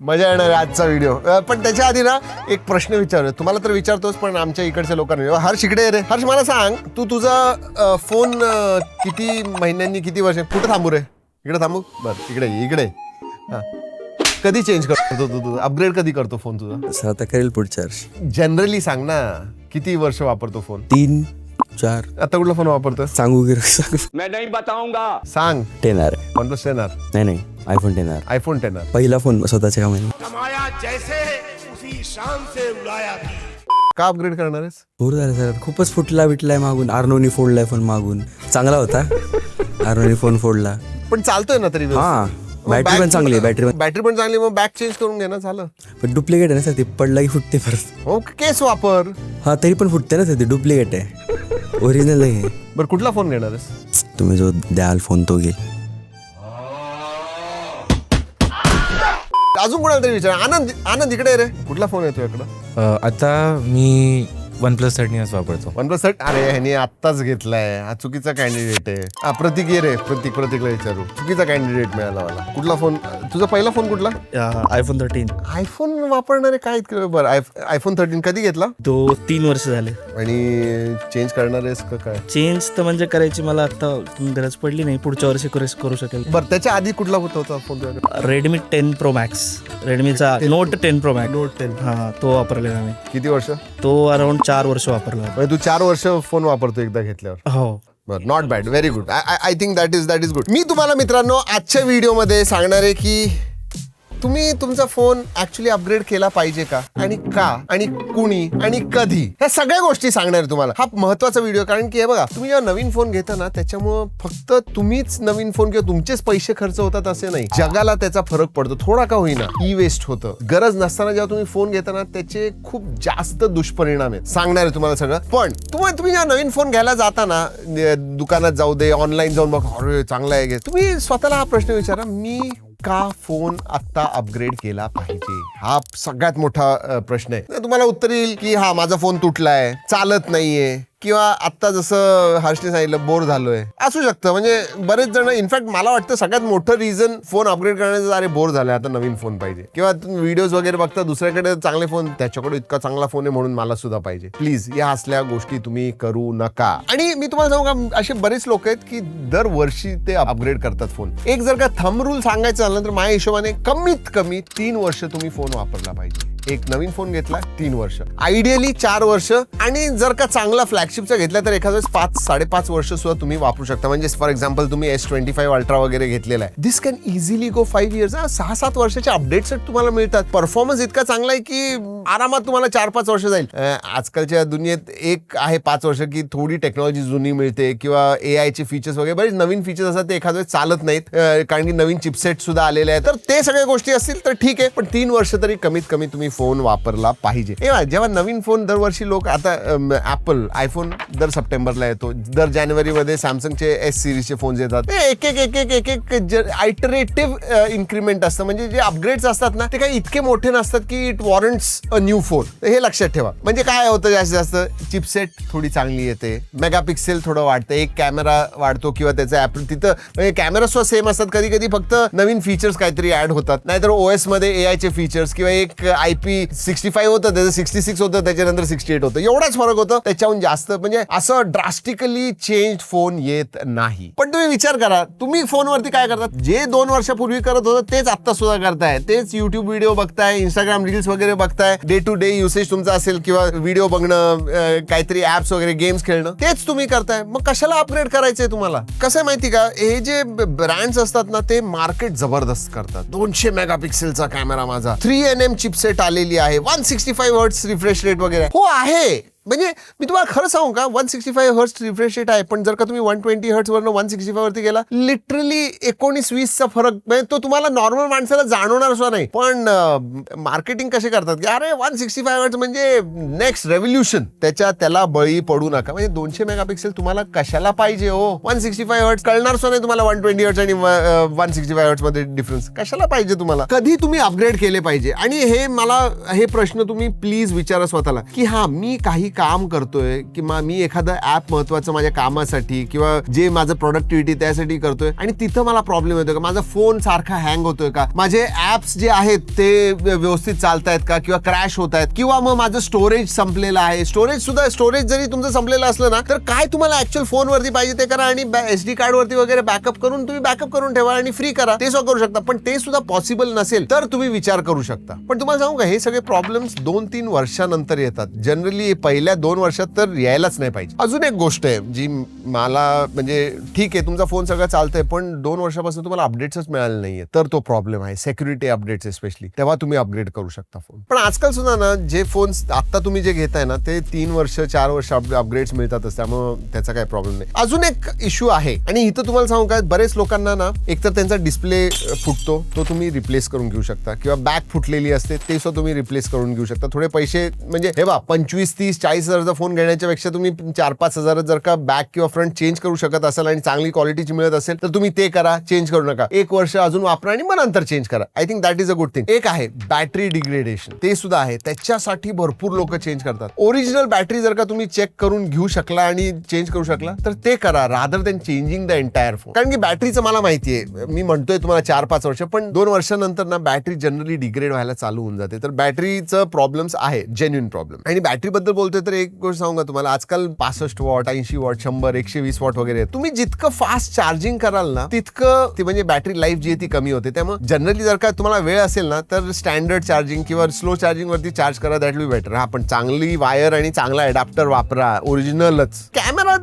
मजा येणार आहे आजचा व्हिडिओ पण त्याच्या आधी ना एक प्रश्न विचारूया. तुम्हाला तर विचारतोच पण आमच्या इकडच्या लोकांना. हर्ष इकडे रे. हर्ष मला सांग तू तुझा फोन किती महिन्यांनी किती वर्ष कुठे थांबू रे? इकडे थांबू? बर इकडे इकडे हा. कधी चेंज करतो तू तुझा अपग्रेड कधी करतो फोन तुझा? असं आता करेल पुढच्या वर्षी. जनरली सांग ना किती वर्ष वापरतो फोन तीन चार. आता कुठला फोन वापरतो सांगू की सांगू. मैं नहीं बताऊंगा। सांग. Ten R one plus R नाही नाही. IPhone ten R iPhone ten R पहिला फोन स्वतःच्या कामाने. कमाया जैसे उसी शान से उड़ाया भी। का अपग्रेड करणार आहेस? बोर झालं सर. खूपच फुटला बिटलाय मागून. आर्नोनी फोडलाय फोन मागून. चांगला होता. आर्नोनी फोन फोडला. पण चालतोय ना तरी हा. बॅटरी पण चांगली आहे बॅटरी पण बॅटरी पण चांगली मग बॅक चेंज करून घे ना झालं. पण डुप्लिकेट आहे ना सर ते पडला की फुटते परत. हो केस वापर. हा तरी पण फुटते ना सर ते डुप्लिकेट आहे. ओरिजिनल आहे. बरं कुठला फोन घेणार आहेस? तुम्ही जो द्याल फोन तो घेईल अजून कोणाला तरी विचार? आनंद आनंद इकडे ये रे. कुठला फोन येतो इकडं अ, आता मी वन प्लस थर्टीनच वापरतो. वन प्लस अरे ह्याने आत्ताच घेतलाय. हा चुकीचा कॅन्डिडेट आहे. हा, प्रतीक ये रे. प्रतीक प्रतीकला विचारू. चुकीचा कॅन्डिडेट मिळाला मला. कुठला फोन तुझा पहिला फोन कुठला? आयफोन थर्टीन आयफोन वापरणारे काय इतकं बरं? आय आयफोन थर्टीन कधी घेतला? तो तीन वर्ष झाले. आणि चेंज करणार आहेस का काय? चेंज तर म्हणजे करायची मला आता गरज पडली नाही. पुढच्या वर्षी करू करू शकेल. बरं त्याच्या आधी कुठला होता होता फोन तुझ्याकडे? Redmi ten pro max रेडमीचा note ten pro max note ten हा तो वापरलेला मी. किती वर्ष? तो अराउंड चार वर्ष वापरला म्हणजे तू चार वर्ष फोन वापरतो एकदा घेतल्यावर. हो. बरं not bad very good I I think that is that is good मी तुम्हाला मित्रांनो आजच्या व्हिडिओमध्ये सांगणार आहे की तुम्ही तुमचा फोन ऍक्च्युली अपग्रेड केला पाहिजे का? आणि का? आणि कुणी? आणि कधी? ह्या सगळ्या गोष्टी सांगणार आहे तुम्हाला. हा महत्त्वाचा व्हिडिओ कारण की हे बघा तुम्ही जेव्हा नवीन फोन घेता ना त्याच्यामुळं फक्त तुम्हीच नवीन फोन किंवा तुमचेच पैसे खर्च होतात असे नाही. जगाला त्याचा फरक पडतो. थोडा का होईना ई वेस्ट होतं. गरज नसताना जेव्हा तुम्ही फोन घेताना त्याचे खूप जास्त दुष्परिणाम आहेत. सांगणार आहे तुम्हाला सगळं. पण तुम्हाला तुम्ही जेव्हा नवीन फोन घ्यायला जाताना दुकानात जाऊ दे ऑनलाईन जाऊन बघा अरे चांगला आहे. घे तुम्ही स्वतःला हा प्रश्न विचारा मी का फोन आत्ता अपग्रेड केला पाहिजे? हा सगळ्यात मोठा अ, प्रश्न आहे. तुम्हाला उत्तर येईल की हा माझा फोन तुटलाय. चालत नाहीये. किंवा आत्ता जसं हर्षने सांगितलं बोर झालोय. असू शकतं. म्हणजे बरेच जण इनफॅक्ट मला वाटतं सगळ्यात मोठं रिझन फोन अपग्रेड करण्याचं अरे बोर झालंय आता नवीन फोन पाहिजे. किंवा व्हिडिओज वगैरे बघता दुसऱ्याकडे चांगले फोन त्याच्याकडे इतका चांगला फोन आहे म्हणून मला सुद्धा पाहिजे. प्लीज या असल्या गोष्टी तुम्ही करू नका. आणि मी तुम्हाला सांगू का असे बरेच लोक आहेत की दरवर्षी ते अपग्रेड करतात फोन एक जर का थंब रूल सांगायचं झालं तर माझ्या हिशोबाने कमीत कमी तीन वर्ष तुम्ही फोन वापरला पाहिजे. एक नवीन फोन घेतला तीन वर्ष. आयडियली चार वर्ष. आणि जर का चांगला फ्लॅगशिपचा घेतला तर एखाद्या वेळेस पाच साडेपाच वर्ष सुद्धा तुम्ही वापरू शकता. म्हणजे फॉर एक्झाम्पल तुम्ही एस ट्वेंटी फाईव्ह अल्ट्रा वगैरे घेतलेला आहे. This can easily go five years सहा सात वर्षाचे अपडेट्स तुम्हाला मिळतात. परफॉर्मन्स इतका चांगला आहे की आरामात तुम्हाला चार पाच वर्ष जाईल. आजकालच्या दुनियेत एक आहे पाच वर्ष की थोडी टेक्नॉलॉजी जुनी मिळते किंवा ए आयचे फीचर्स वगैरे. बरेच नवीन फीचर्स असतात ते एखाद्या वेळेस चालत नाहीत. कारण की नवीन चिपसेट सुद्धा आलेले आहेत. तर ते सगळ्या गोष्टी असतील तर ठीक आहे. पण तीन वर्ष तरी कमीत कमी तुम्ही फोन वापरला पाहिजे. हे जेव्हा नवीन फोन दरवर्षी लोक आता ऍपल आयफोन दर सप्टेंबरला येतो. दर जानेवारीमध्ये सॅमसंगचे एस सिरीजचे फोन येतात. एक एक एक एक एक एक आयटरेटिव्ह इन्क्रीमेंट असतं. म्हणजे जे अपग्रेड्स असतात ना ते काही इतके मोठे नसतात की it warrants a new phone हे लक्षात ठेवा. म्हणजे काय होतं जास्तीत जास्त? चिपसेट थोडी चांगली येते. मेगापिक्सेल थोडं वाढतं. एक कॅमेरा वाढतो किंवा त्याचा ऍप तिथं म्हणजे कॅमेरा सुद्धा सेम असतात. कधी कधी फक्त नवीन फीचर्स काहीतरी ऍड होतात. नाहीतर ओएसमध्ये ए आयचे फीचर्स किंवा एक आय पी सिक्स्टी फाईव्ह होतं त्याचं सिक्स्टी सिक्स होतं त्याच्यानंतर सिक्स्टी एट होतं. एवढाच फरक होतं. त्याच्याहून जास्त म्हणजे असं ड्रास्टिकली चेंज फोन येत नाही. पण तुम्ही विचार करा तुम्ही फोनवरती काय करतात? जे दोन वर्षापूर्वी करत होतं तेच आता सुद्धा करताय. तेच युट्यूब व्हिडिओ बघताय इंस्टाग्राम रील्स वगैरे बघताय. डे टू डे युसेज तुमचा असेल किंवा व्हिडिओ बघणं काहीतरी ऍप्स वगैरे गेम्स खेळणं तेच तुम्ही करताय. मग कशाला अपग्रेड करायचंय तुम्हाला? कसं आहे माहिती का? हे जे ब्रँड्स असतात ना ते मार्केट जबरदस्त करतात. दोनशे मेगापिक्सेलचा कॅमेरा माझा. थ्री एन एम चिपसेट आले आलेली आहे. One sixty five hertz refresh rate वगैरे. हो आहे. म्हणजे मी तुम्हाला खरं सांगू का? One sixty five hertz refresh rate आहे पण जर का तुम्ही वन ट्वेंटी हर्ट्सवरनं वन सिक्स्टी फाइव्हवरती गेला लिटरली एकोणीस वीसचा फरक म्हणजे तो तुम्हाला नॉर्मल माणसाला जाणवणार सुद्धा नाही. पण मार्केटिंग कसे करतात की अरे वन सिक्स्टी फायव्ह हर्ट्स म्हणजे नेक्स्ट रेव्होल्युशन त्याच्या त्याला बळी पडू नका. म्हणजे दोनशे मेगापिक्सेल तुम्हाला कशाला पाहिजे हो? वन सिक्स्टी फायव्ह हर्ट्स कळणार सुद्धा नाही तुम्हाला वन ट्वेंटी हर्ट्स आणि वन सिक्स्टी फायव्ह हर्ट्समध्ये डिफरन्स कशाला पाहिजे तुम्हाला? कधी तुम्ही अपग्रेड केले पाहिजे? आणि हे मला हे प्रश्न तुम्ही प्लीज विचारा स्वतःला. की हा मी काही काम करतोय किंवा मी एखादं ऍप महत्वाचं माझ्या कामासाठी किंवा जे माझं प्रोडक्टिव्हिटी त्यासाठी करतोय आणि तिथं मला प्रॉब्लेम येतोय का? माझा फोन सारखा हँग होतोय का? माझे ऍप्स जे आहेत ते व्यवस्थित चालत आहेत का? किंवा क्रॅश होत आहेत किंवा मग माझं स्टोरेज संपलेलं आहे? स्टोरेज सुद्धा स्टोरेज जरी तुमचं संपलेलं असलं ना तर काय तुम्हाला ऍक्च्युअल फोनवरती पाहिजे ते करा आणि एस डी कार्ड वरती वगैरे बॅकअप करून तुम्ही बॅकअप करून ठेवा आणि फ्री करा. ते सुद्धा करू शकता. पण ते सुद्धा पॉसिबल नसेल तर तुम्ही विचार करू शकता. पण तुम्हाला सांगू का हे सगळे प्रॉब्लेम्स दोन तीन वर्षानंतर येतात. जनरली पहिल्या दोन वर्षात तर यायलाच नाही पाहिजे. अजून एक गोष्ट आहे जी मला म्हणजे ठीक आहे तुमचा फोन सगळं चालतंय पण दोन वर्षापासून तुम्हाला अपडेट्सच मिळाले नाहीये. तर तो प्रॉब्लेम आहे सेक्युरिटी अपडेट्स स्पेशली तेव्हा तुम्ही अपग्रेड करू शकता फोन पण आजकाल सुद्धा ना जे फोन आता तुम्ही जे घेताय ना ते तीन वर्ष चार वर्ष अपग्रेड्स मिळतातच. त्यामुळे त्याचा काही प्रॉब्लेम नाही. अजून एक इश्यू आहे आणि इथं तुम्हाला सांगू काय बरेच लोकांना ना एकतर त्यांचा डिस्प्ले फुटतो तो तुम्ही रिप्लेस करून घेऊ शकता. किंवा बॅक फुटलेली असते ते सुद्धा तुम्ही रिप्लेस करून घेऊ शकता. थोडे पैसे म्हणजे हे बा पंचवीस तीस चाळीस हजारचा फोन घेण्याच्यापेक्षा तुम्ही चार पाच हजारात जर का बॅक किंवा फ्रंट चेंज करू शकत असाल आणि चांगली क्वालिटीची मिळत असेल तर तुम्ही ते करा चेंज करू नका. एक वर्ष अजून वापरा आणि मग नंतर चेंज करा. I think that is a good thing एक आहे बॅटरी डिग्रेडेशन ते सुद्धा आहे. त्याच्यासाठी भरपूर लोक चेंज करतात. ओरिजिनल बॅटरी जर का तुम्ही चेक करून घेऊ शकला आणि चेंज करू शकला तर ते करा rather than changing the entire phone कारण की बॅटरीचं मला माहिती आहे. मी म्हणतोय तुम्हाला चार पाच वर्ष पण दोन वर्षानंतर ना बॅटरी जनरली डिग्रेड व्हायला चालू होऊन जाते. तर बॅटरीचं प्रॉब्लेम्स आहे जेन्युन प्रॉब्लेम आणि बॅटरीबद्दल बोलतोय तर एक गोष्ट सांगू का तुम्हाला? आजकाल पासष्ट वॉट ऐंशी वॉट शंभर एकशे वीस वॉट वगैरे तुम्ही जितकं फास्ट चार्जिंग कराल ना तितकं ती म्हणजे बॅटरी लाईफ जी आहे ती कमी होते. त्यामुळे जनरली जर का तुम्हाला वेळ असेल ना तर स्टँडर्ड चार्जिंग किंवा स्लो चार्जिंग वरती चार्ज करा दॅट बी बेटर हा पण चांगली वायर आणि चांगला अडॅप्टर वापरा ओरिजिनलच कॅमेरा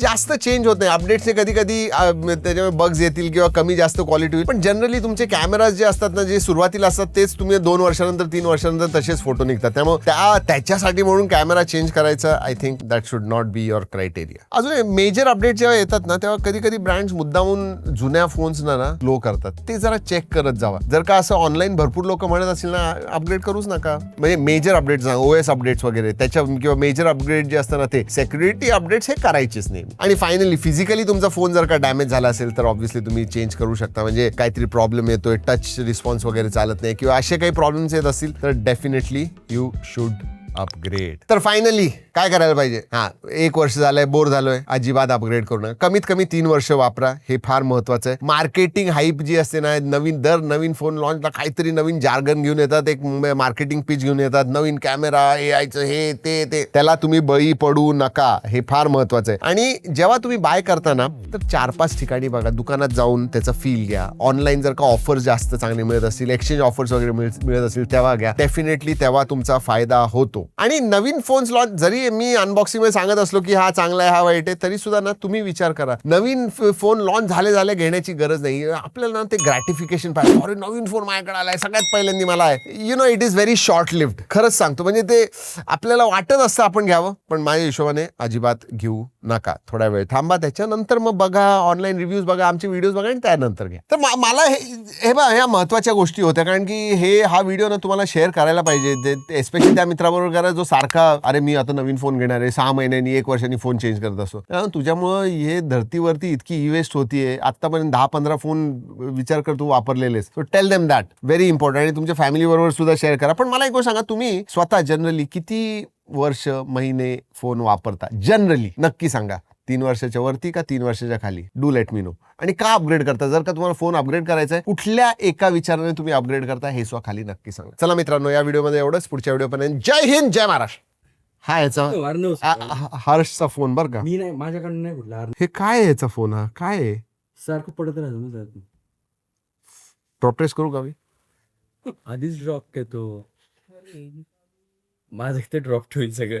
जास्त चेंज होत नाही. अपडेट्सचे कधी कधी त्याच्यामुळे बग्स येतील किंवा कमी जास्त क्वालिटी होईल. पण जनरली तुमचे कॅमेराज जे असतात ना जे सुरुवातीला असतात तेच तुम्ही दोन वर्षानंतर तीन वर्षानंतर तसेच फोटो निघतात. त्यामुळे त्या त्याच्यासाठी म्हणून कॅमेरा चेंज करायचा I think that should not be your criteria अजून मेजर अपडेट जेव्हा येतात ना तेव्हा कधी कधी ब्रँड्स मुद्दामून जुन्या फोन्सना ना लो करतात. ते जरा चेक करत जावा. जर का असं ऑनलाईन भरपूर लोक म्हणत असतील ना अपग्रेड करूच नका. म्हणजे major updates O S updates वगैरे त्याच्या किंवा मेजर अपग्रेड जे असतात ना ते सेक्युरिटी अपडेट्स हे करायचेच नेम आणि फायनली फिजिकली तुमचा फोन जर का डॅमेज झाला असेल तर ऑब्व्हियसली तुम्ही चेंज करू शकता. म्हणजे काहीतरी प्रॉब्लेम येतोय टच रिस्पॉन्स वगैरे चालत नाही किंवा असे काही प्रॉब्लेम्स येत असतील तर डेफिनेटली यू शुड अपग्रेड. तर फायनली काय करायला पाहिजे? हा एक वर्ष झालंय बोर झालोय अजिबात अपग्रेड करू नका. कमीत कमी तीन वर्ष वापरा हे फार महत्वाचं आहे. मार्केटिंग हाईप जी असते ना नवीन दर नवीन फोन लॉन्चला काहीतरी नवीन जार्गन घेऊन येतात एक मार्केटिंग पिच घेऊन येतात नवीन कॅमेरा हे आयचं हे ते ते. त्याला तुम्ही बळी पडू नका हे फार महत्वाचं आहे. आणि जेव्हा तुम्ही बाय करताना तर चार पाच ठिकाणी बघा दुकानात जाऊन त्याचा फील घ्या. ऑनलाईन जर का ऑफर्स जास्त चांगले मिळत असतील एक्सचेंज ऑफर्स वगैरे मिळ- मिळत असतील तेव्हा घ्या. डेफिनेटली तेव्हा तुमचा फायदा होतो. आणि नवीन फोन्स लॉन्च जरी मी अनबॉक्सिंगमध्ये सांगत असलो की हा चांगला आहे हा वाईट आहे तरी सुद्धा ना तुम्ही विचार करा. नवीन फोन लॉन्च झाले झाले घेण्याची गरज नाही. आपल्याला ना ते ग्रॅटिफिकेशन पाहिजे. अरे नवीन फोन माझ्याकडे आलाय सगळ्यात पहिल्यांदा मला आहे. You know it is very short lift खरंच सांगतो म्हणजे ते आपल्याला वाटत असतं आपण घ्यावं पण माझ्या हिशोबाने अजिबात घेऊ नका. थोडा वेळ थांबा त्याच्यानंतर मग बघा ऑनलाईन रिव्ह्यूज बघा आमचे व्हिडिओज बघा आणि त्यानंतर घ्या. तर मला हे हे बघा ह्या महत्त्वाच्या गोष्टी होत्या कारण की हे हा व्हिडिओ ना तुम्हाला शेअर करायला पाहिजे एस्पेशली त्या मित्राबरोबर करा जो सारखा अरे मी आता नवीन फोन घेणार आहे सहा महिन्यांनी एक वर्षांनी फोन चेंज करत असतो. त्यामुळे तुझ्यामुळं हे धर्तीवरती इतकी इवेस्ट होतीये. आतापर्यंत दहा पंधरा फोन विचार कर तू वापरलेलेस. So tell them that very important आणि तुमच्या फॅमिली बरोबर सुद्धा शेअर करा. पण मला एक गोष्ट सांगा तुम्ही स्वतः जनरली किती वर्ष महिने फोन वापरता? जनरली नक्की सांगा. तीन वर्षाच्या वरती का तीन वर्षाच्या खाली? डू लेट मी नो आणि का अपग्रेड करता? जर का तुम्हाला फोन अपग्रेड करायचा आहे कुठल्या एका विचाराने तुम्ही अपग्रेड करता हे सुद्धा खाली नक्की सांगा. चला मित्रांनो या व्हिडिओमध्ये एवढंच. पुढच्या व्हिडिओपर्यंत जय हिंद जय महाराष्ट्र. हा याचा हर्षचा फोन बरं का. मी नाही माझ्याकडून नाही कुठला हे काय याचा फोन हा? काय आहे? सारखं पडत राहतो त्यात. प्रोप्रेस करू का मी? आधीच ड्रॉप घेतो माझं इथे ड्रॉप होईल सगळं.